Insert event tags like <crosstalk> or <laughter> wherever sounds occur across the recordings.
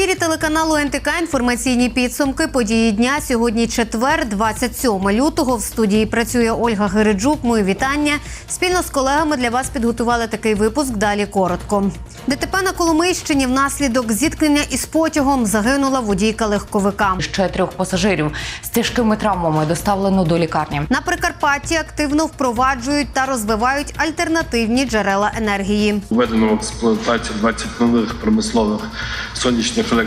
ефірі телеканалу НТК інформаційні підсумки події дня. Сьогодні четвер, 27 лютого. В студії працює Ольга Гереджук. Мої вітання. Спільно з колегами для вас підготували такий випуск. Далі коротко. ДТП на Коломийщині внаслідок зіткнення із потягом загинула водійка легковика. Ще трьох пасажирів з тяжкими травмами доставлено до лікарні. На Прикарпатті активно впроваджують та розвивають альтернативні джерела енергії. Введено в експлуатацію 20 нових промислових сонячних електростанцій.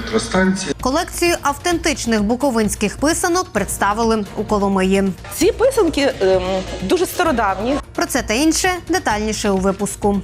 Колекцію автентичних буковинських писанок представили у Коломиї. Ці писанки ем, дуже стародавні. Про це та інше детальніше у випуску.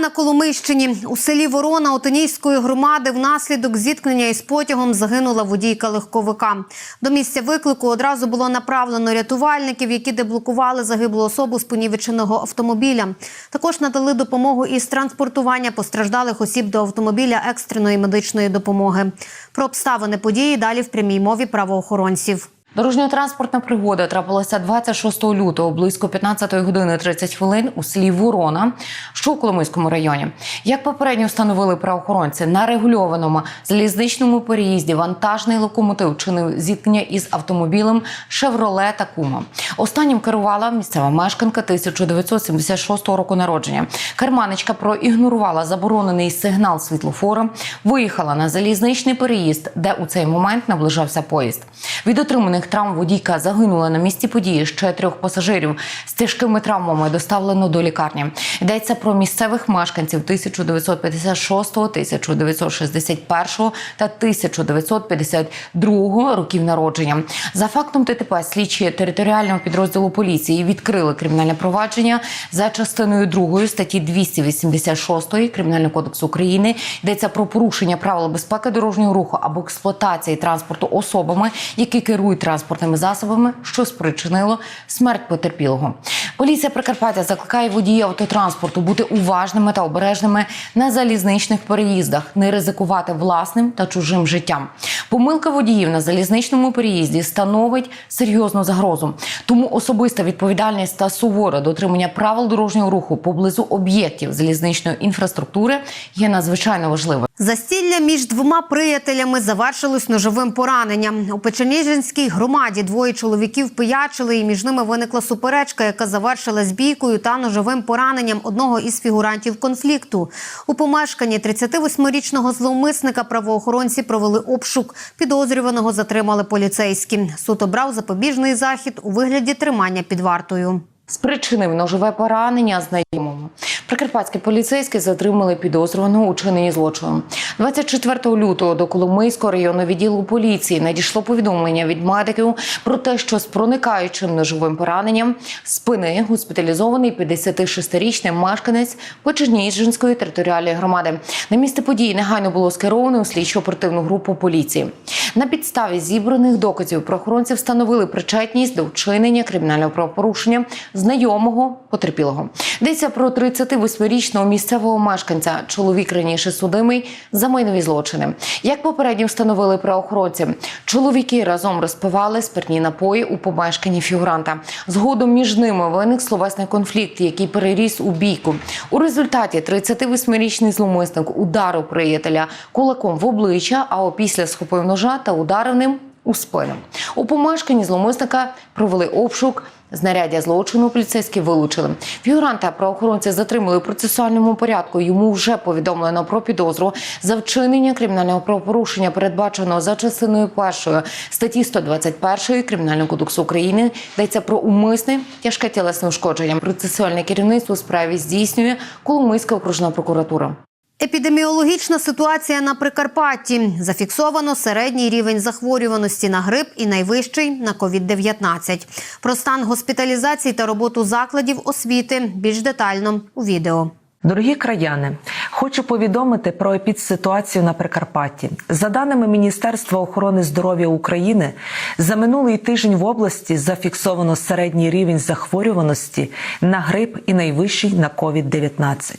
На Коломийщині у селі Ворона Отинійської громади внаслідок зіткнення із потягом загинула водійка легковика. До місця виклику одразу було направлено рятувальників, які деблокували загиблу особу з понівеченого автомобіля. Також надали допомогу із транспортування постраждалих осіб до автомобіля екстреної медичної допомоги. Про обставини події далі в прямій мові правоохоронців. Дорожньо-транспортна пригода трапилася 26 лютого близько 15 години 30 хвилин у селі Ворона, що у Коломийському районі. Як попередньо встановили правоохоронці, на регульованому залізничному переїзді вантажний локомотив чинив зіткнення із автомобілем Шевроле Такума. Останнім керувала місцева мешканка 1976 року народження. Керманичка проігнорувала заборонений сигнал світлофора, виїхала на залізничний переїзд, де у цей момент наближався поїзд. Від отриманих травм водійка загинула на місці події. Ще трьох пасажирів з тяжкими травмами доставлено до лікарні. Йдеться про місцевих мешканців 1956, 1961 та 1952 років народження. За фактом ДТП слідчі територіального підрозділу поліції відкрили кримінальне провадження за частиною 2 статті 286 Кримінального кодексу України. Йдеться про порушення правил безпеки дорожнього руху або експлуатації транспорту особами, які керують транспортними засобами, що спричинило смерть потерпілого. Поліція Прикарпаття закликає водіїв автотранспорту бути уважними та обережними на залізничних переїздах, не ризикувати власним та чужим життям. Помилка водіїв на залізничному переїзді становить серйозну загрозу. Тому особиста відповідальність та суворе дотримання правил дорожнього руху поблизу об'єктів залізничної інфраструктури є надзвичайно важливим. Застілля між двома приятелями завершилось ножовим пораненням. У Печеніжинській громаді двоє чоловіків пиячили, і між ними виникла суперечка, яка завершилась бійкою та ножовим пораненням одного із фігурантів конфлікту. У помешканні 38-річного зловмисника правоохоронці провели обшук. Підозрюваного затримали поліцейські. Суд обрав запобіжний захід у вигляді тримання під вартою. Спричинив ножове поранення знайомому. Прикарпатські поліцейські затримали підозрюваного у чиненні злочину. 24 лютого до Коломийського районного відділу поліції надійшло повідомлення від медиків про те, що з проникаючим ножовим пораненням спини госпіталізований 56-річний мешканець Почерніжинської територіальної громади. На місце події негайно було скеровано у слідчо оперативну групу поліції. На підставі зібраних доказів правоохоронці встановили причетність до вчинення кримінального правопорушення знайомого потерпілого. Йдеться про 38-річного місцевого мешканця. Чоловік раніше судимий за майнові злочини. Як попередньо встановили правоохоронці, чоловіки разом розпивали спиртні напої у помешканні фігуранта. Згодом між ними виник словесний конфлікт, який переріс у бійку. У результаті 38-річний зловмисник ударив приятеля кулаком в обличчя, а опісля схопив ножа та ударив ним у спину. У помешканні зловмисника провели обшук. Знаряддя злочину поліцейські вилучили. Фігуранта правоохоронці затримали у процесуальному порядку. Йому вже повідомлено про підозру за вчинення кримінального правопорушення, передбаченого за частиною першої статті 121 Кримінального кодексу України. Йдеться про умисне тяжке тілесне ушкодження. Процесуальне керівництво у справі здійснює Коломийська окружна прокуратура. Епідеміологічна ситуація на Прикарпатті. Зафіксовано середній рівень захворюваності на грип і найвищий на COVID-19. Про стан госпіталізації та роботу закладів освіти більш детально у відео. Дорогі краяни, хочу повідомити про епідситуацію на Прикарпатті. За даними Міністерства охорони здоров'я України, за минулий тиждень в області зафіксовано середній рівень захворюваності на грип і найвищий на COVID-19.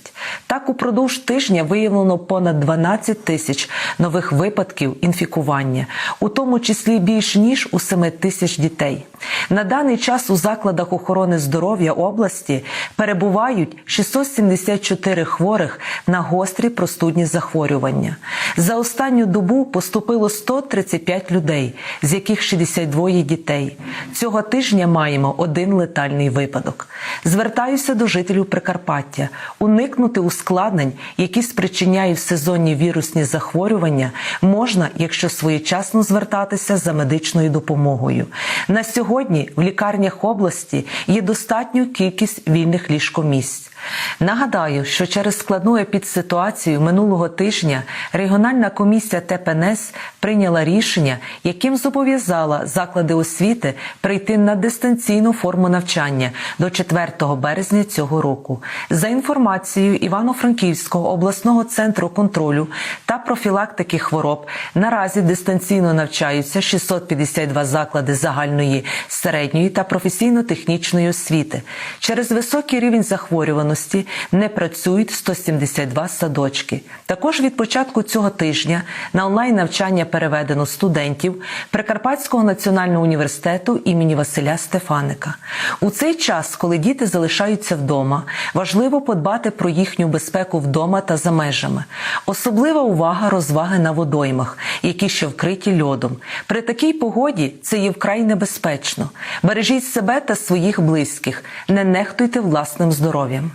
Так, упродовж тижня виявлено понад 12 тисяч нових випадків інфікування, у тому числі більш ніж у 7 тисяч дітей. На даний час у закладах охорони здоров'я області перебувають 674 4 хворих на гострі простудні захворювання. За останню добу поступило 135 людей, з яких 62 дітей. Цього тижня маємо один летальний випадок. Звертаюся до жителів Прикарпаття уникнути ускладнень, які спричиняють сезонні вірусні захворювання, можна, якщо своєчасно звертатися за медичною допомогою. На сьогодні в лікарнях області є достатню кількість вільних ліжкомісць. Нагадаю, що через складну епідситуацію минулого тижня регіональна комісія ТПНС прийняла рішення, яким зобов'язала заклади освіти прийти на дистанційну форму навчання до 4 березня цього року. За інформацією Івано-Франківського обласного центру контролю та профілактики хвороб, наразі дистанційно навчаються 652 заклади загальної, середньої та професійно-технічної освіти. Через високий рівень захворюваності не працюють 172 садочки. Також від початку цього тижня на онлайн навчання переведено студентів Прикарпатського національного університету імені Василя Стефаника. У цей час, коли діти залишаються вдома, важливо подбати про їхню безпеку вдома та за межами. Особлива увага розваги на водоймах, які ще вкриті льодом. При такій погоді це є вкрай небезпечно. Бережіть себе та своїх близьких, не нехтуйте власним здоров'ям.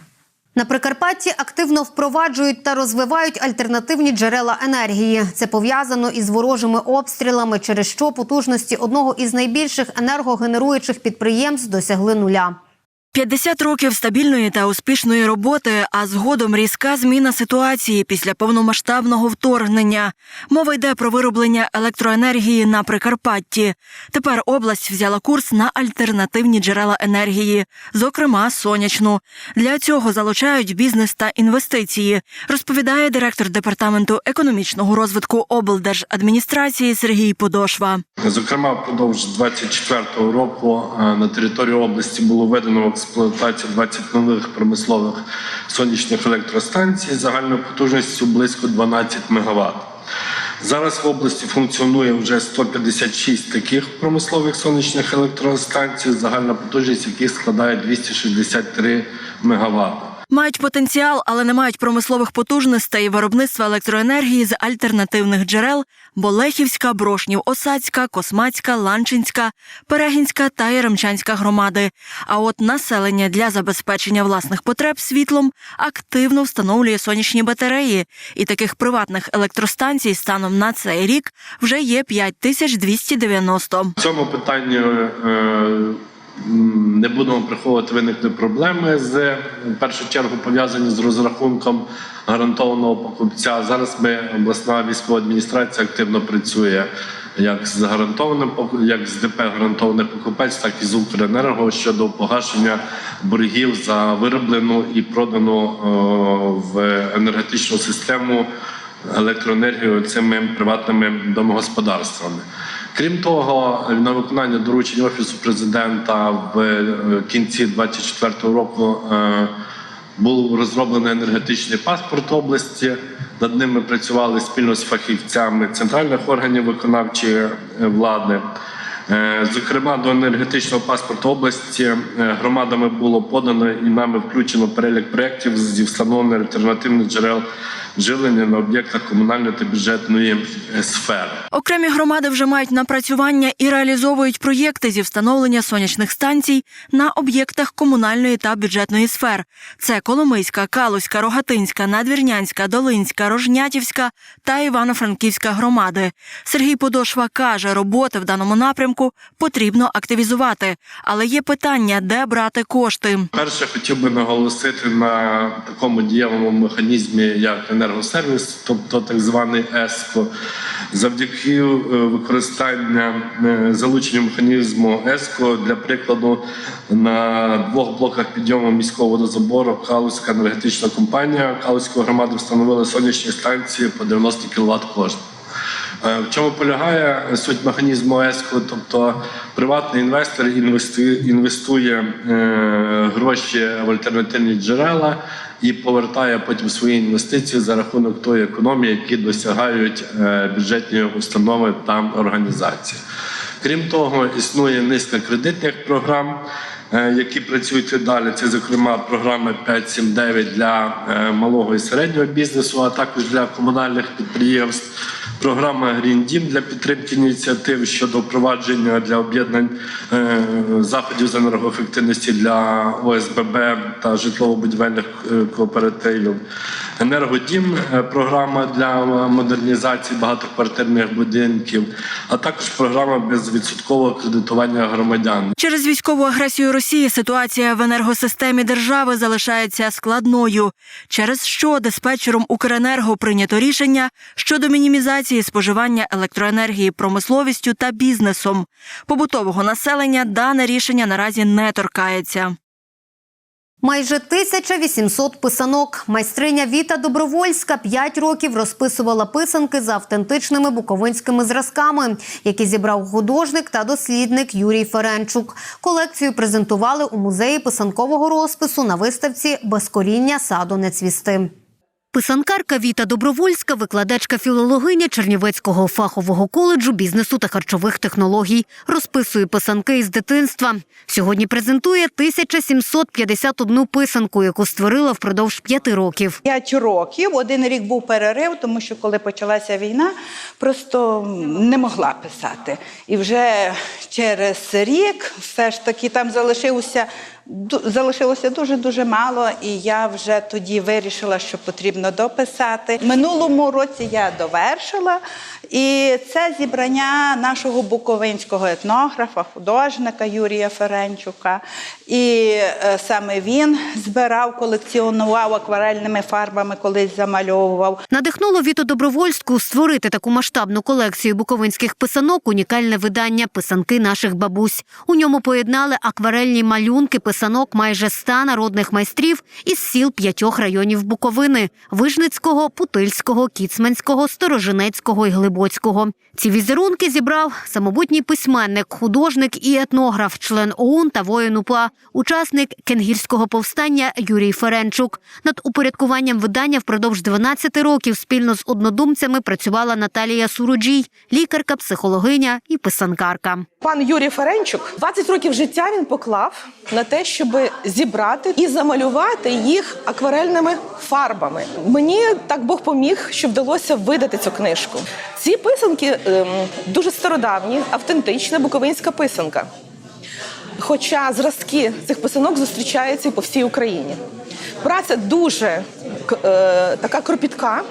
На Прикарпатті активно впроваджують та розвивають альтернативні джерела енергії. Це пов'язано із ворожими обстрілами, через що потужності одного із найбільших енергогенеруючих підприємств досягли нуля. 50 років стабільної та успішної роботи, а згодом різка зміна ситуації після повномасштабного вторгнення. Мова йде про вироблення електроенергії на Прикарпатті. Тепер область взяла курс на альтернативні джерела енергії, зокрема сонячну. Для цього залучають бізнес та інвестиції, розповідає директор департаменту економічного розвитку облдержадміністрації Сергій Подошва. Зокрема, впродовж 24-го року е, на території області було введено експлуатацію 20 нових промислових сонячних електростанцій загальною потужністю близько 12 МВт. Зараз в області функціонує вже 156 таких промислових сонячних електростанцій, загальна потужність яких складає 263 МВт. Мають потенціал, але не мають промислових потужностей виробництва електроенергії з альтернативних джерел Болехівська, Брошнів, Осацька, Космацька, Ланчинська, Перегінська та Яремчанська громади. А от населення для забезпечення власних потреб світлом активно встановлює сонячні батареї. І таких приватних електростанцій станом на цей рік вже є 5290. В цьому питанні е, не будемо приховувати виникли проблеми з в першу чергу пов'язані з розрахунком гарантованого покупця. Зараз ми обласна військова адміністрація активно працює. Як з гарантованим як з ДП гарантований покупець, так і з Укренерго щодо погашення боргів за вироблену і продану в енергетичну систему електроенергію цими приватними домогосподарствами. Крім того, на виконання доручень офісу президента в е, кінці 2024 року е, був розроблений енергетичний паспорт області. Над ними працювали спільно з фахівцями центральних органів виконавчої е, влади. Е, Зокрема, до енергетичного паспорту області е, громадами було подано і нами включено перелік проєктів зі встановлення альтернативних джерел живлення на об'єктах комунальної та бюджетної е, сфери. Окремі громади вже мають напрацювання і реалізовують проєкти зі встановлення сонячних станцій на об'єктах комунальної та бюджетної сфер. Це Коломийська, Калузька, Рогатинська, Надвірнянська, Долинська, Рожнятівська та Івано-Франківська громади. Сергій Подошва каже, роботи в даному напрямку потрібно активізувати, але є питання, де брати кошти. Перше, хотів би наголосити на такому дієвому механізмі, як енергосервіс, тобто так званий ЕСКО. Завдяки е, використання е, залучення механізму ЕСКО, для прикладу, на двох блоках підйому міського водозабору Калузька енергетична компанія Калузької громади встановила сонячні станції по 90 кВт кожна. Е, В чому полягає суть механізму ЕСКО? Тобто приватний інвестор інвестує, е, гроші в альтернативні джерела і повертає потім свої інвестиції за рахунок тої економії, які досягають е, бюджетні установи та організації. Крім того, існує низка кредитних програм. які працюють і далі. Це, зокрема, програми 5.7.9 для малого і середнього бізнесу, а також для комунальних підприємств. Програма Green Дім для підтримки ініціатив щодо впровадження для об'єднань е, заходів з енергоефективності для ОСББ та житлово-будівельних е, кооперативів. Енергодім е, програма для модернізації багатоквартирних будинків, а також програма безвідсоткового кредитування громадян. Через військову агресію Росії ситуація в енергосистемі держави залишається складною, через що диспетчером Укренерго прийнято рішення щодо мінімізації споживання електроенергії промисловістю та бізнесом. Побутового населення дане рішення наразі не торкається. Майже 1800 писанок. Майстриня Віта Добровольська 5 років розписувала писанки за автентичними буковинськими зразками, які зібрав художник та дослідник Юрій Ференчук. Колекцію презентували у музеї писанкового розпису на виставці Безкоріння саду не цвісти. Писанкарка Віта Добровольська, викладачка філологиня Чернівецького фахового коледжу бізнесу та харчових технологій, розписує писанки із дитинства. Сьогодні презентує 1751 писанку, яку створила впродовж п'яти років. П'ять років. Один рік був перерив, тому що коли почалася війна, просто не могла писати. І вже через рік все ж таки там залишився. Залишилося дуже дуже мало, і я вже тоді вирішила, що потрібно дописати. Минулому році я довершила, і це зібрання нашого буковинського етнографа, художника Юрія Ференчука. І е, саме він збирав, колекціонував акварельними фарбами, колись замальовував. Надихнуло Віту Добровольську створити таку масштабну колекцію буковинських писанок унікальне видання Писанки наших бабусь. У ньому поєднали акварельні малюнки писанок майже ста народних майстрів із сіл п'ятьох районів Буковини: Вижницького, Путильського, Кіцманського, Сторожинецького і Глибоцького. Ці візерунки зібрав самобутній письменник, художник і етнограф, член ОУН та воїн УПА, учасник кенгірського повстання Юрій Ференчук. Над упорядкуванням видання впродовж 12 років спільно з однодумцями працювала Наталія Суруджій, лікарка, психологиня і писанкарка. Пан Юрій Ференчук 20 років життя він поклав на те, щоб зібрати і замалювати їх акварельними фарбами. Мені так Бог поміг, що вдалося видати цю книжку. Ці писанки ем, дуже стародавні, автентична буковинська писанка. Хоча зразки цих писанок зустрічаються по всій Україні. Праця дуже к- е, така кропітка,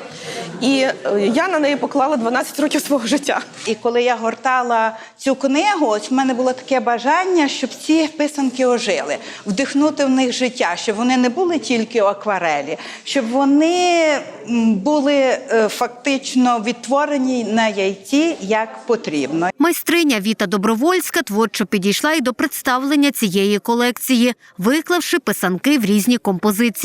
і е, я на неї поклала 12 років свого життя. І коли я гортала цю книгу, ось в мене було таке бажання, щоб ці писанки ожили, вдихнути в них життя, щоб вони не були тільки у акварелі, щоб вони були е, фактично відтворені на яйці як потрібно. Майстриня Віта Добровольська творчо підійшла й до представлення цієї колекції, виклавши писанки в різні композиції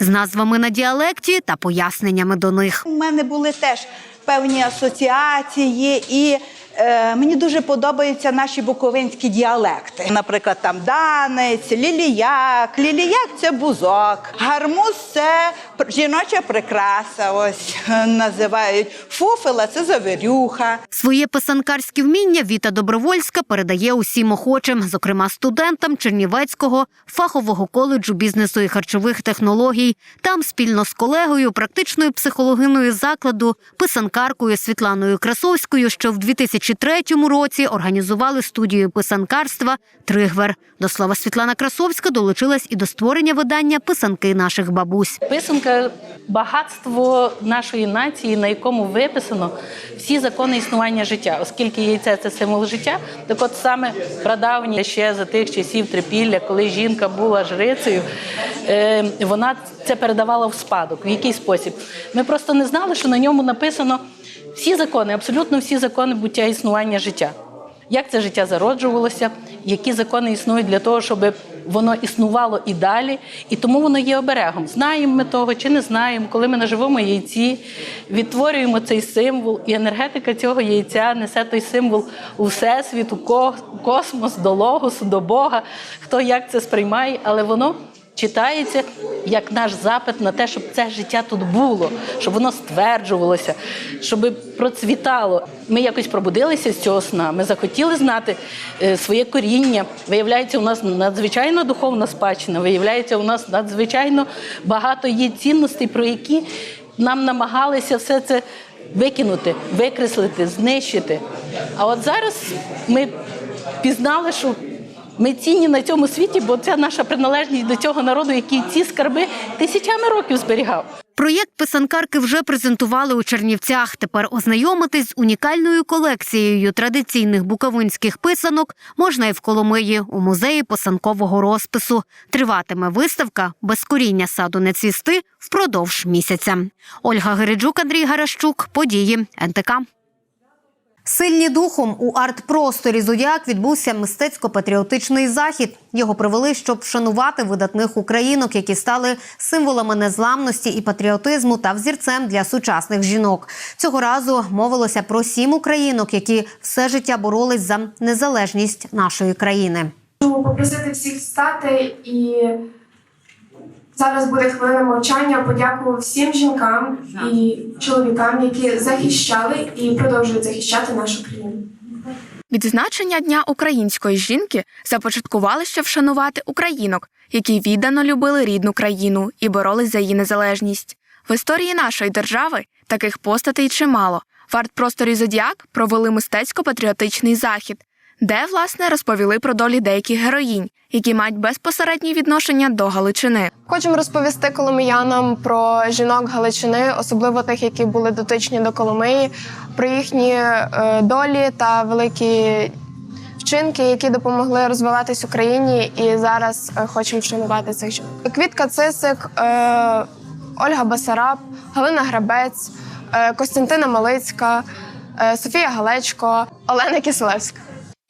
з назвами на діалекті та поясненнями до них. У мене були теж певні асоціації, і е, мені дуже подобаються наші буковинські діалекти. Наприклад, там данець, ліліяк, ліліяк це бузок, гармуз це жіноча прикраса. Ось <laughs> називають фуфела це завірюха. Своє писанкарське вміння Віта Добровольська передає усім охочим, зокрема студентам Чернівецького фахового коледжу бізнесу і харчових технологій. Там спільно з колегою, практичною психологиною закладу, писанкаркою Світланою Красовською, що в 2003 році організували студію писанкарства Тригвер. До слова Світлана Красовська долучилась і до створення видання Писанки наших бабусь. Писанка багатство нашої нації, на якому виписано всі закони існування життя, оскільки яйце це символ життя. Так от саме прадавні ще за тих часів трипілля, коли жінка була жрицею, е, вона це передавала в спадок. В який спосіб? Ми просто не знали, що на ньому написано всі закони, абсолютно всі закони буття існування життя. Як це життя зароджувалося, які закони існують для того, щоб воно існувало і далі, і тому воно є оберегом. Знаємо ми того чи не знаємо, коли ми на живому яйці відтворюємо цей символ, і енергетика цього яйця несе той символ у всесвіт, у космос, до логосу, до Бога, хто як це сприймає, але воно читається як наш запит на те, щоб це життя тут було, щоб воно стверджувалося, щоб процвітало. Ми якось пробудилися з цього сна. Ми захотіли знати е, своє коріння. Виявляється, у нас надзвичайно духовна спадщина. Виявляється, у нас надзвичайно багато є цінностей, про які нам намагалися все це викинути, викреслити, знищити. А от зараз ми пізнали, що ми цінні на цьому світі, бо це наша приналежність до цього народу, який ці скарби тисячами років зберігав. Проєкт писанкарки вже презентували у Чернівцях. Тепер ознайомитись з унікальною колекцією традиційних буковинських писанок можна і в Коломиї у музеї писанкового розпису. Триватиме виставка без коріння саду не цвісти впродовж місяця. Ольга Гереджук, Андрій Гарашчук. Події НТК. Сильні духом у арт-просторі Зодіак відбувся мистецько-патріотичний захід. Його провели, щоб вшанувати видатних українок, які стали символами незламності і патріотизму та взірцем для сучасних жінок. Цього разу мовилося про сім українок, які все життя боролись за незалежність нашої країни. Попросити всіх встати і зараз буде хвилина мовчання. Подякую всім жінкам і чоловікам, які захищали і продовжують захищати нашу країну. Відзначення Дня української жінки започаткували, щоб вшанувати українок, які віддано любили рідну країну і боролись за її незалежність. В історії нашої держави таких постатей чимало. В арт-просторі Зодіак провели мистецько-патріотичний захід, де, власне, розповіли про долі деяких героїнь, які мають безпосереднє відношення до Галичини. Хочемо розповісти коломиянам про жінок Галичини, особливо тих, які були дотичні до Коломиї, про їхні е, долі та великі вчинки, які допомогли розвиватись Україні. І зараз е, хочемо вшанувати цих жінок. Квітка Цисик, е, Ольга Басараб, Галина Грабець, Костянтина Малицька, Софія Галечко, Олена Киселевська.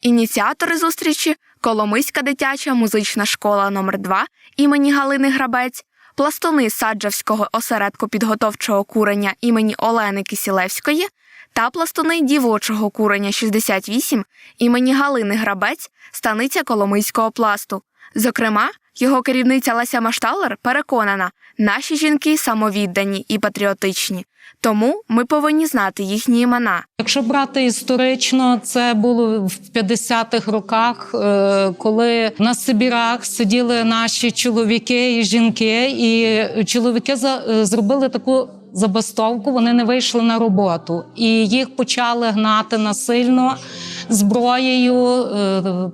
Ініціатори зустрічі Коломийська дитяча музична школа номер 2 імені Галини Грабець, пластуни Саджавського осередку підготовчого курення імені Олени Кисілевської та пластуни дівочого курення 68 імені Галини Грабець, станиця Коломийського пласту. Зокрема, його керівниця Леся Машталер переконана, наші жінки самовіддані і патріотичні, тому ми повинні знати їхні імена. Якщо брати історично, це було в 50-х роках, е, коли на Сибірах сиділи наші чоловіки і жінки, і чоловіки е, зробили таку забастовку, вони не вийшли на роботу, і їх почали гнати насильно зброєю. е,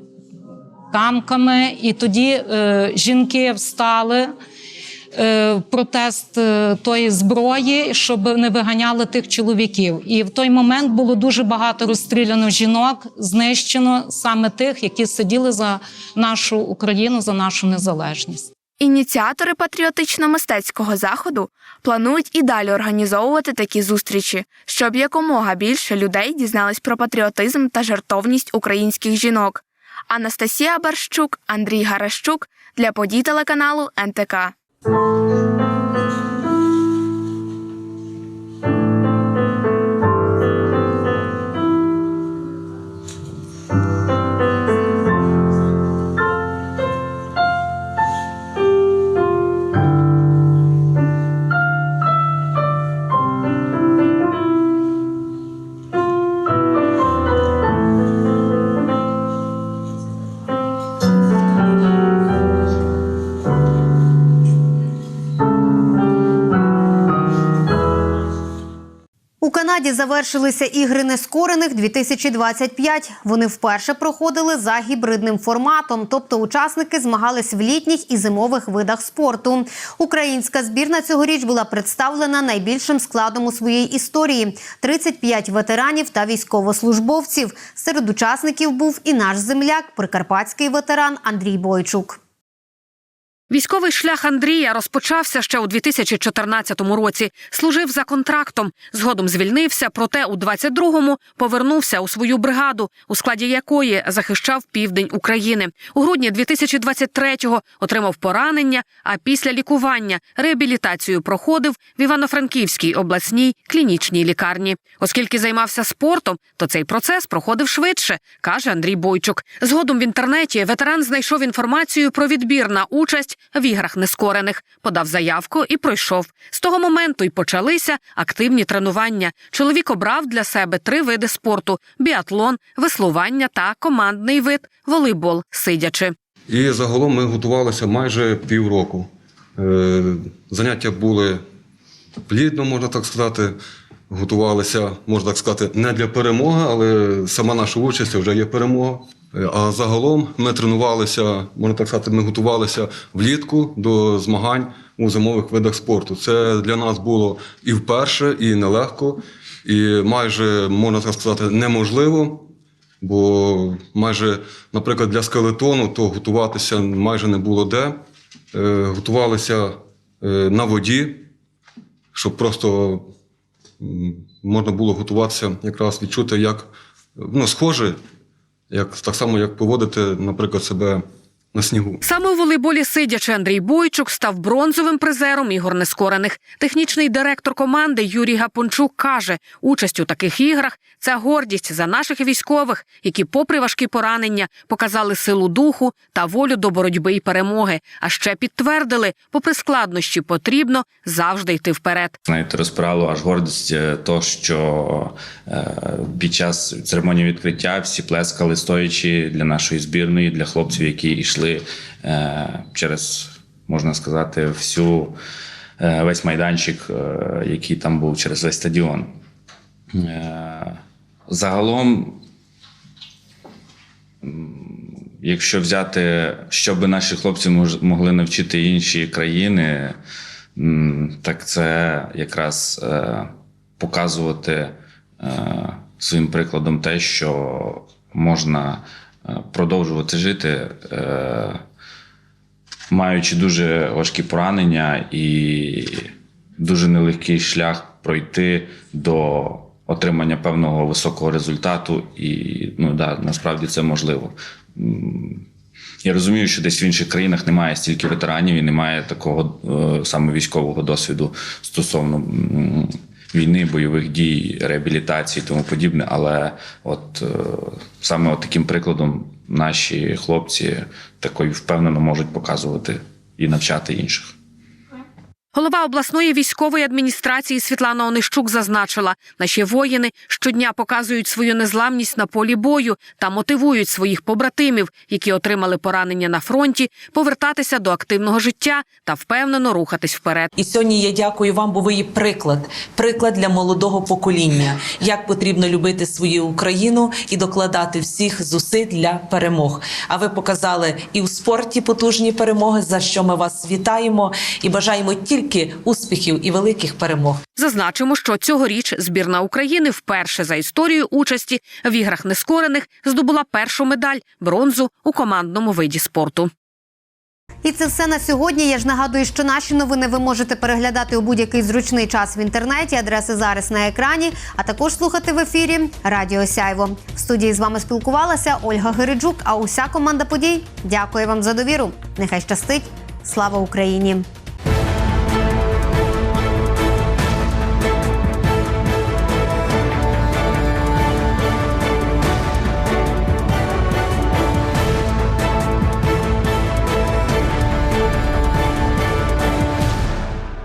Тамками, і тоді е, жінки встали е, протест е, тої зброї, щоб не виганяли тих чоловіків. І в той момент було дуже багато розстріляно жінок, знищено саме тих, які сиділи за нашу Україну, за нашу незалежність. Ініціатори патріотично-мистецького заходу планують і далі організовувати такі зустрічі, щоб якомога більше людей дізнались про патріотизм та жертовність українських жінок. Анастасія Барщук, Андрій Гаращук для подій телеканалу НТК. У Канаді завершилися ігри нескорених 2025. Вони вперше проходили за гібридним форматом, тобто учасники змагались в літніх і зимових видах спорту. Українська збірна цьогоріч була представлена найбільшим складом у своїй історії: 35 ветеранів та військовослужбовців. Серед учасників був і наш земляк, прикарпатський ветеран Андрій Бойчук. Військовий шлях Андрія розпочався ще у 2014 році. Служив за контрактом. Згодом звільнився, проте у 22-му повернувся у свою бригаду, у складі якої захищав південь України. У грудні 2023-го отримав поранення. А після лікування реабілітацію проходив в Івано-Франківській обласній клінічній лікарні. Оскільки займався спортом, то цей процес проходив швидше, каже Андрій Бойчук. Згодом в інтернеті ветеран знайшов інформацію про відбір на участь участь в іграх нескорених, подав заявку і пройшов. З того моменту й почалися активні тренування. Чоловік обрав для себе три види спорту: біатлон, веслування та командний вид волейбол, сидячи. І загалом ми готувалися майже півроку. Е, Заняття були плідно, можна так сказати. Готувалися, можна так сказати, не для перемоги, але сама наша участь вже є перемога. А загалом ми тренувалися, можна так сказати, ми готувалися влітку до змагань у зимових видах спорту. Це для нас було і вперше, і нелегко, і майже, можна так сказати, неможливо. Бо майже, наприклад, для скелетону то готуватися майже не було де. Е, готувалися е, на воді, щоб просто можна було готуватися, якраз відчути, як ну, схоже, як, так само, як поводити, наприклад, себе на снігу. Саме у волейболі сидячи Андрій Бойчук став бронзовим призером ігор нескорених. Технічний директор команди Юрій Гапончук каже, участь у таких іграх це гордість за наших військових, які, попри важкі поранення, показали силу духу та волю до боротьби і перемоги. А ще підтвердили, попри складнощі, потрібно завжди йти вперед. Знаєте, розпирало аж гордість е, то, що е, під час церемонії відкриття всі плескали стоячи для нашої збірної, для хлопців, які йшли е, через, можна сказати, всю весь майданчик, який там був через весь стадіон. Загалом Якщо взяти, що би наші хлопці могли навчити інші країни, так це якраз е, показувати е, своїм прикладом те, що можна е, продовжувати жити, маючи дуже важкі поранення і дуже нелегкий шлях пройти до отримання певного високого результату, і ну да, насправді це можливо. Я розумію, що десь в інших країнах немає стільки ветеранів і немає такого е, саме військового досвіду стосовно війни, бойових дій, реабілітації і тому подібне. Але от е, саме от таким прикладом наші хлопці такою впевнено можуть показувати і навчати інших. Голова обласної військової адміністрації Світлана Онищук зазначила, наші воїни щодня показують свою незламність на полі бою та мотивують своїх побратимів, які отримали поранення на фронті, повертатися до активного життя та впевнено рухатись вперед. І сьогодні я дякую вам, бо ви є приклад, приклад для молодого покоління, як потрібно любити свою Україну і докладати всіх зусиль для перемог. А ви показали і в спорті потужні перемоги, за що ми вас вітаємо і бажаємо тільки успіхів і великих перемог. Зазначимо, що цьогоріч збірна України вперше за історію участі в іграх нескорених здобула першу медаль бронзу у командному виді спорту. І це все на сьогодні. Я ж нагадую, що наші новини ви можете переглядати у будь-який зручний час в інтернеті. Адреси зараз на екрані, а також слухати в ефірі Радіо Сяйво. В студії з вами спілкувалася Ольга Гириджук. А уся команда подій. Дякую вам за довіру. Нехай щастить. Слава Україні!